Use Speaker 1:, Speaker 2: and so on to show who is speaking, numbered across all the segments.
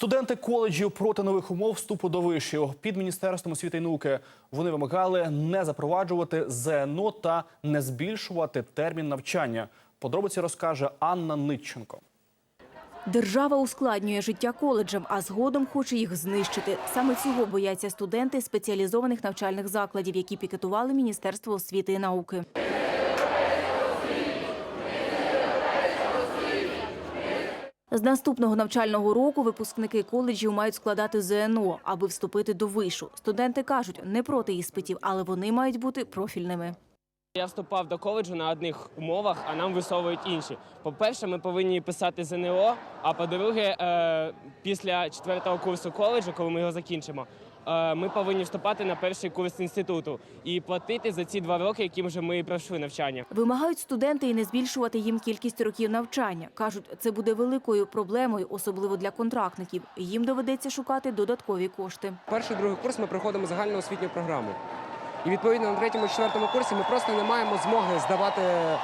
Speaker 1: Студенти коледжів проти нових умов вступу до вишів під міністерством освіти і науки вони вимагали не запроваджувати ЗНО та не збільшувати термін навчання. Подробиці розкаже Анна Нитченко.
Speaker 2: Держава ускладнює життя коледжам, а згодом хоче їх знищити. Саме цього бояться студенти спеціалізованих навчальних закладів, які пікетували Міністерство освіти і науки. З наступного навчального року випускники коледжів мають складати ЗНО, аби вступити до вишу. Студенти кажуть, не проти іспитів, але вони мають бути профільними.
Speaker 3: Я вступав до коледжу на одних умовах, а нам висовують інші. По-перше, ми повинні писати ЗНО. А по-друге, е, після четвертого курсу коледжу, коли ми його закінчимо, ми повинні вступати на перший курс інституту і платити за ці два роки, які вже ми пройшли навчання.
Speaker 2: Вимагають студенти і не збільшувати їм кількість років навчання. Кажуть, це буде великою проблемою, особливо для контрактників. Їм доведеться шукати додаткові кошти.
Speaker 4: Перший другий курс ми проходимо загальну освітню програму. І відповідно на третьому четвертому курсі ми просто не маємо змоги здавати е,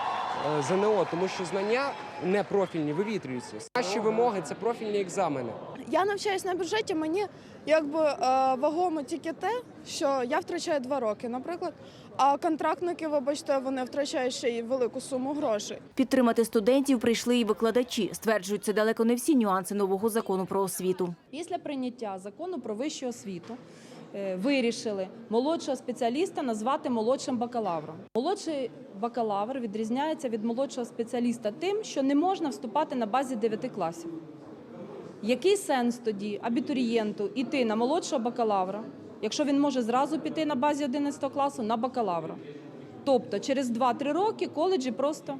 Speaker 4: ЗНО, тому що знання не профільні, вивітрюються. Наші вимоги це профільні екзамени.
Speaker 5: Я навчаюсь на бюджеті. Мені якби е, вагомо тільки те, що я втрачаю два роки, наприклад. А контрактники, вибачте, вони втрачають ще й велику суму грошей.
Speaker 2: Підтримати студентів прийшли і викладачі. Стверджують, це далеко не всі нюанси нового закону про освіту.
Speaker 6: Після прийняття закону про вищу освіту е, вирішили молодшого спеціаліста назвати молодшим бакалавром. Молодший бакалавр відрізняється від молодшого спеціаліста тим, що не можна вступати на базі 9 класів. Який сенс тоді абітурієнту йти на молодшого бакалавра, якщо він може зразу піти на базі 11 класу на бакалавра? Тобто через 2-3 роки коледжі просто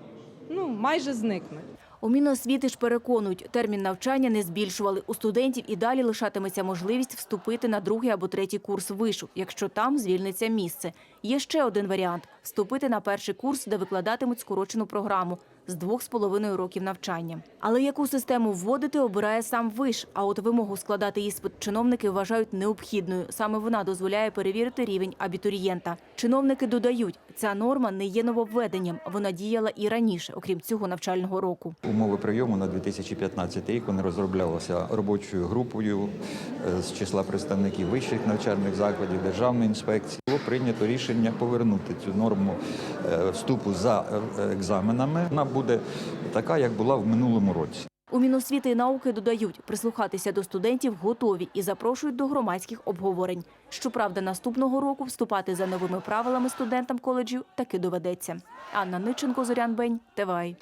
Speaker 6: ну, майже зникнуть.
Speaker 2: У Міносвіти ж переконують, термін навчання не збільшували. У студентів і далі лишатиметься можливість вступити на другий або третій курс вишу, якщо там звільниться місце. Є ще один варіант – вступити на перший курс, де викладатимуть скорочену програму з двох з половиною років навчання. Але яку систему вводити, обирає сам виш. А от вимогу складати іспит чиновники вважають необхідною. Саме вона дозволяє перевірити рівень абітурієнта. Чиновники додають, ця норма не є нововведенням. Вона діяла і раніше, окрім цього навчального року.
Speaker 7: Умови прийому на 2015 рік вони розроблялися робочою групою е, з числа представників вищих навчальних закладів, державної інспекції. Було прийнято рішення повернути цю норму е, вступу за е, екзаменами. Вона буде така, як була в минулому році.
Speaker 2: У Міносвіти і науки додають, прислухатися до студентів готові і запрошують до громадських обговорень. Щоправда, наступного року вступати за новими правилами студентам коледжів таки доведеться. Анна Ниченко, Зорян Бень, ТВАЙ.